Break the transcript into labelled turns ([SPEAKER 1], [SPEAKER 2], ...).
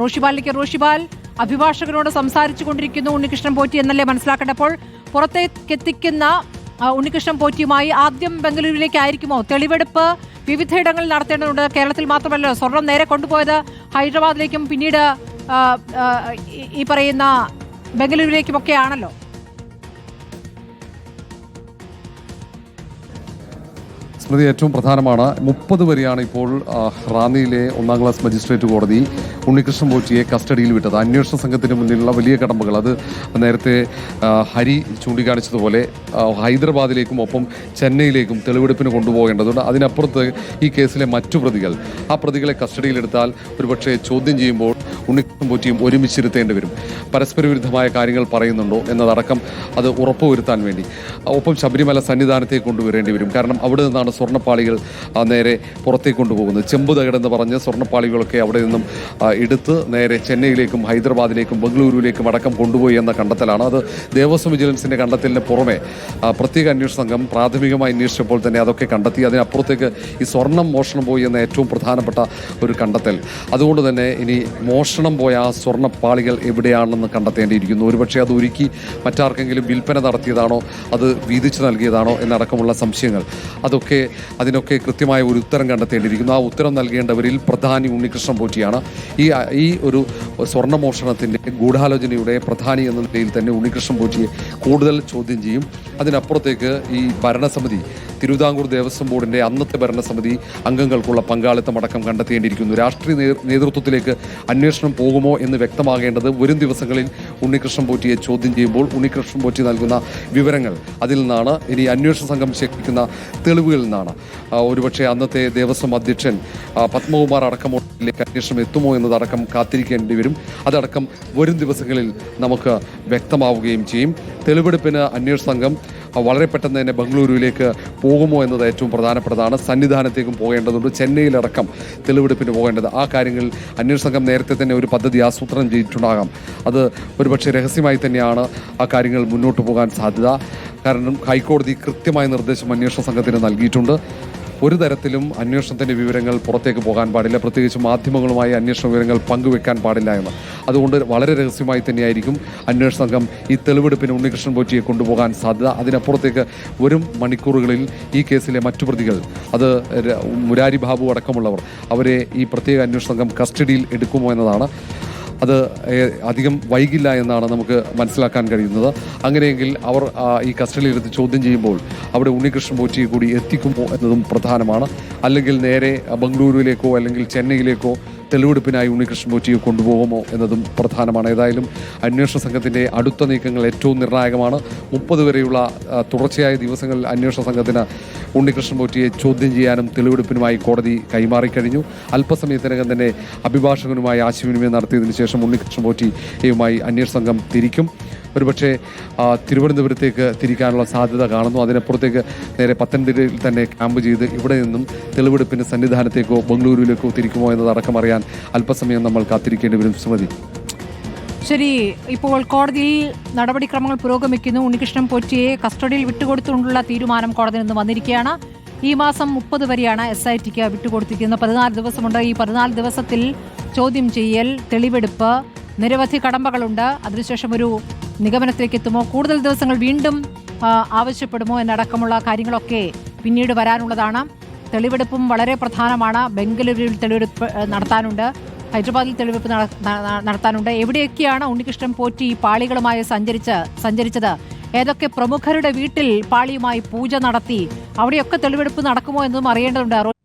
[SPEAKER 1] റോഷിബാലിലേക്ക്. റോഷിബാൽ അഭിഭാഷകനോട് സംസാരിച്ചു കൊണ്ടിരിക്കുന്നു ഉണ്ണികൃഷ്ണൻ പോറ്റി എന്നല്ലേ മനസ്സിലാക്കേണ്ടപ്പോൾ. പുറത്തേക്കെത്തിക്കുന്ന ഉണ്ണികൃഷ്ണൻ പോറ്റിയുമായി ആദ്യം ബംഗളൂരുവിലേക്കായിരിക്കുമോ? തെളിവെടുപ്പ് വിവിധയിടങ്ങളിൽ നടത്തേണ്ടതുണ്ട്. കേരളത്തിൽ മാത്രമല്ല സ്വർണം നേരെ കൊണ്ടുപോയത് ഹൈദരാബാദിലേക്കും പിന്നീട് ഈ- പറയുന്ന പറയുന്ന ബംഗളൂരുവിലേക്കുമൊക്കെ
[SPEAKER 2] സ്മൃതി ഏറ്റവും പ്രധാനമാണ്. മുപ്പത് വരെയാണ് ഇപ്പോൾ റാന്നിയിലെ ഒന്നാം ക്ലാസ് മജിസ്ട്രേറ്റ് കോടതി ഉണ്ണികൃഷ്ണൻ പോറ്റിയെ കസ്റ്റഡിയിൽ വിട്ടത്. അന്വേഷണ സംഘത്തിന് മുന്നിലുള്ള വലിയ കടമ്പകൾ. അത് നേരത്തെ ഹരി ചൂണ്ടിക്കാണിച്ചതുപോലെ ഹൈദരാബാദിലേക്കും ഒപ്പം ചെന്നൈയിലേക്കും തെളിവെടുപ്പിന് കൊണ്ടുപോകേണ്ടതുണ്ട്. അതിനപ്പുറത്ത് ഈ കേസിലെ മറ്റു പ്രതികൾ ആ പ്രതികളെ കസ്റ്റഡിയിലെടുത്താൽ ഒരുപക്ഷെ ചോദ്യം ചെയ്യുമ്പോൾ ഉണ്ണികൃഷ്ണൻ പോറ്റിയും ഒരുമിച്ചിരുത്തേണ്ടി വരും. പരസ്പര വിരുദ്ധമായ കാര്യങ്ങൾ പറയുന്നുണ്ടോ എന്നതടക്കം അത് ഉറപ്പുവരുത്താൻ വേണ്ടി. ഒപ്പം ശബരിമല സന്നിധാനത്തേക്ക് കൊണ്ടുവരേണ്ടി വരും. കാരണം അവിടെ നിന്നാണ് സ്വർണപ്പാളികൾ നേരെ പുറത്തേക്ക് കൊണ്ടുപോകുന്നത് ചെമ്പ് തകടെന്ന് പറഞ്ഞ് സ്വർണപ്പാളികളൊക്കെ അവിടെ നിന്നും എടുത്ത് നേരെ ചെന്നൈയിലേക്കും ഹൈദരാബാദിലേക്കും ബംഗളൂരുവിലേക്കും അടക്കം കൊണ്ടുപോയി എന്ന കണ്ടെത്തലാണ്. അത് ദേവസ്വം വിജിലൻസിന്റെ കണ്ടെത്തലിന് പുറമെ പ്രത്യേക അന്വേഷണ സംഘം പ്രാഥമികമായി അന്വേഷിച്ചപ്പോൾ തന്നെ അതൊക്കെ കണ്ടെത്തി. അതിനപ്പുറത്തേക്ക് ഈ സ്വർണം മോഷണം പോയി എന്ന ഏറ്റവും പ്രധാനപ്പെട്ട ഒരു കണ്ടെത്തൽ. അതുകൊണ്ട് തന്നെ ഇനി മോഷണം പോയ ആ സ്വർണപ്പാളികൾ എവിടെയാണെന്ന് കണ്ടെത്തേണ്ടിയിരിക്കുന്നു. ഒരുപക്ഷെ അത് ഒരുക്കി മറ്റാർക്കെങ്കിലും വിൽപ്പന നടത്തിയതാണോ അത് വീതിച്ചു നൽകിയതാണോ എന്നടക്കമുള്ള സംശയങ്ങൾ. അതൊക്കെ അതിനൊക്കെ കൃത്യമായ ഒരു ഉത്തരം കണ്ടെത്തേണ്ടിയിരിക്കുന്നു. ആ ഉത്തരം നൽകേണ്ടവരിൽ പ്രധാനി ഉണ്ണികൃഷ്ണൻ പോറ്റിയാണ്. ഈ ഈ ഒരു സ്വർണമോഷണത്തിന്റെ ഗൂഢാലോചനയുടെ പ്രധാനി എന്ന നിലയിൽ തന്നെ ഉണ്ണികൃഷ്ണൻ പോറ്റിയെ കൂടുതൽ ചോദ്യം ചെയ്യും. അതിനപ്പുറത്തേക്ക് ഈ ഭരണസമിതി തിരുവിതാംകൂർ ദേവസ്വം ബോർഡിന്റെ അന്നത്തെ ഭരണസമിതി അംഗങ്ങൾക്കുള്ള പങ്കാളിത്തം അടക്കം കണ്ടെത്തേണ്ടിയിരിക്കുന്നു രാഷ്ട്രീയ നേതൃത്വത്തിലേക്ക് അന്വേഷണം പോകുമോ എന്ന് വ്യക്തമാകേണ്ടത് വരും ദിവസങ്ങളിൽ ഉണ്ണികൃഷ്ണൻ പോറ്റിയെ ചോദ്യം ചെയ്യുമ്പോൾ ഉണ്ണികൃഷ്ണൻ പോറ്റി നൽകുന്ന വിവരങ്ങൾ അതിൽ നിന്നാണ്. ഇനി അന്വേഷണ സംഘം ശേഖരിക്കുന്ന തെളിവുകളിൽ നിന്നാണ്. ഒരുപക്ഷെ അന്നത്തെ ദേവസ്വം അധ്യക്ഷൻ പത്മകുമാർ അടക്കമുള്ളതിലേക്ക് അന്വേഷണം എത്തുമോ എന്നതടക്കം കാത്തിരിക്കേണ്ടി വരും. അതടക്കം വരും ദിവസങ്ങളിൽ നമുക്ക് വ്യക്തമാവുകയും ചെയ്യും. തെളിവെടുപ്പിന് അന്വേഷണ സംഘം വളരെ പെട്ടെന്ന് തന്നെ ബംഗളൂരുവിലേക്ക് പോകുമോ എന്നത് ഏറ്റവും പ്രധാനപ്പെട്ടതാണ്. സന്നിധാനത്തേക്കും പോകേണ്ടതുണ്ട്. ചെന്നൈയിലടക്കം തെളിവെടുപ്പിന് പോകേണ്ടത്. ആ കാര്യങ്ങളിൽ അന്വേഷണ സംഘം നേരത്തെ തന്നെ ഒരു പദ്ധതി ആസൂത്രണം ചെയ്തിട്ടുണ്ടാകാം. അത് ഒരുപക്ഷെ രഹസ്യമായി തന്നെയാണ് ആ കാര്യങ്ങൾ മുന്നോട്ട് പോകാൻ സാധ്യത. കാരണം ഹൈക്കോടതി കൃത്യമായ നിർദ്ദേശം അന്വേഷണ സംഘത്തിന് നൽകിയിട്ടുണ്ട്. ഒരു തരത്തിലും അന്വേഷണത്തിന്റെ വിവരങ്ങൾ പുറത്തേക്ക് പോകാൻ പാടില്ല. പ്രത്യേകിച്ച് മാധ്യമങ്ങളുമായി അന്വേഷണ വിവരങ്ങൾ പങ്കുവെക്കാൻ പാടില്ല എന്ന്. അതുകൊണ്ട് വളരെ രഹസ്യമായി തന്നെയായിരിക്കും അന്വേഷണ സംഘം ഈ തെളിവെടുപ്പിന് ഉണ്ണികൃഷ്ണൻ പോറ്റിയെ കൊണ്ടുപോകാൻ സാധ്യത. അതിനപ്പുറത്തേക്ക് വരും മണിക്കൂറുകളിൽ ഈ കേസിലെ മറ്റു പ്രതികൾ അത് മുരാരി ബാബു അടക്കമുള്ളവർ അവരെ ഈ പ്രത്യേക അന്വേഷണ സംഘം കസ്റ്റഡിയിൽ എടുക്കുമോ എന്നതാണ് അത് അധികം വൈകില്ല എന്നാണ് നമുക്ക് മനസ്സിലാക്കാൻ കഴിയുന്നത്. അങ്ങനെയെങ്കിൽ അവർ ഈ കസ്റ്റഡിയിലെടുത്ത് ചോദ്യം ചെയ്യുമ്പോൾ അവിടെ ഉണ്ണികൃഷ്ണൻ പോറ്റിയെ കൂടി എത്തിക്കുമോ എന്നതും പ്രധാനമാണ്. അല്ലെങ്കിൽ നേരെ ബംഗളൂരുവിലേക്കോ അല്ലെങ്കിൽ ചെന്നൈയിലേക്കോ തെളിവെടുപ്പിനായി ഉണ്ണികൃഷ്ണൻ പോറ്റിയെ കൊണ്ടുപോകുമോ എന്നതും പ്രധാനമാണ്. ഏതായാലും അന്വേഷണ സംഘത്തിന്റെ അടുത്ത നീക്കങ്ങൾ ഏറ്റവും നിർണായകമാണ്. മുപ്പത് വരെയുള്ള തുടർച്ചയായ ദിവസങ്ങളിൽ അന്വേഷണ സംഘത്തിന് ഉണ്ണികൃഷ്ണൻ പോറ്റിയെ ചോദ്യം ചെയ്യാനും തെളിവെടുപ്പിനുമായി കോടതി കൈമാറിക്കഴിഞ്ഞു. അല്പസമയത്തിനകം തന്നെ അഭിഭാഷകനുമായി ആശയവിനിമയം നടത്തിയതിനു ശേഷം ഉണ്ണികൃഷ്ണൻ പോറ്റിയുമായി അന്വേഷണ സംഘം തിരിക്കും. ഒരുപക്ഷെ തിരുവനന്തപുരത്തേക്ക് തിരിക്കാനുള്ള സാധ്യത കാണുന്നു. അതിനപ്പുറത്തേക്ക് നേരെ പത്തനംതിട്ടയിൽ തന്നെ ക്യാമ്പ് ചെയ്ത് ഇവിടെ നിന്നും തെളിവെടുപ്പിന് സന്നിധാനത്തേക്കോ ബംഗളൂരുവിലേക്കോ തിരിക്കുമോ എന്നതടക്കം അറിയാൻ അല്പസമയം നമ്മൾ കാത്തിരിക്കേണ്ടി വരും. സുമതി.
[SPEAKER 1] ശരി ഇപ്പോൾ കോടതിയിൽ നടപടിക്രമങ്ങൾ പുരോഗമിക്കുന്നു. ഉണ്ണികൃഷ്ണൻ പോറ്റിയെ കസ്റ്റഡിയിൽ വിട്ടുകൊടുത്തുകൊണ്ടുള്ള തീരുമാനം കോടതിയിൽ നിന്ന് വന്നിരിക്കുകയാണ്. ഈ മാസം മുപ്പത് വരെയാണ് എസ് ഐ ടിക്ക് വിട്ടുകൊടുത്തിരിക്കുന്നത്. പതിനാല് ദിവസമുണ്ട്. ഈ പതിനാല് ദിവസത്തിൽ ചോദ്യം ചെയ്യൽ തെളിവെടുപ്പ് നിരവധി കടമ്പകളുണ്ട്. അതിനുശേഷം ഒരു നിഗമനത്തിലേക്ക് എത്തുമോ കൂടുതൽ ദിവസങ്ങൾ വീണ്ടും ആവശ്യപ്പെടുമോ എന്നടക്കമുള്ള കാര്യങ്ങളൊക്കെ പിന്നീട് വരാനുള്ളതാണ്. തെളിവെടുപ്പും വളരെ പ്രധാനമാണ്. ബംഗളൂരുവിൽ തെളിവെടുപ്പ് നടത്താനുണ്ട്. ഹൈദരാബാദിൽ തെളിവെടുപ്പ് നടത്താനുണ്ട്. എവിടെയൊക്കെയാണ് ഉണ്ണികൃഷ്ണൻ പോറ്റി ഈ പാളികളുമായി സഞ്ചരിച്ച് സഞ്ചരിച്ചത്? ഏതൊക്കെ പ്രമുഖരുടെ വീട്ടിൽ പാളിയുമായി പൂജ നടത്തി? അവിടെയൊക്കെ തെളിവെടുപ്പ് നടക്കുമോ എന്നും അറിയേണ്ടതുണ്ട്.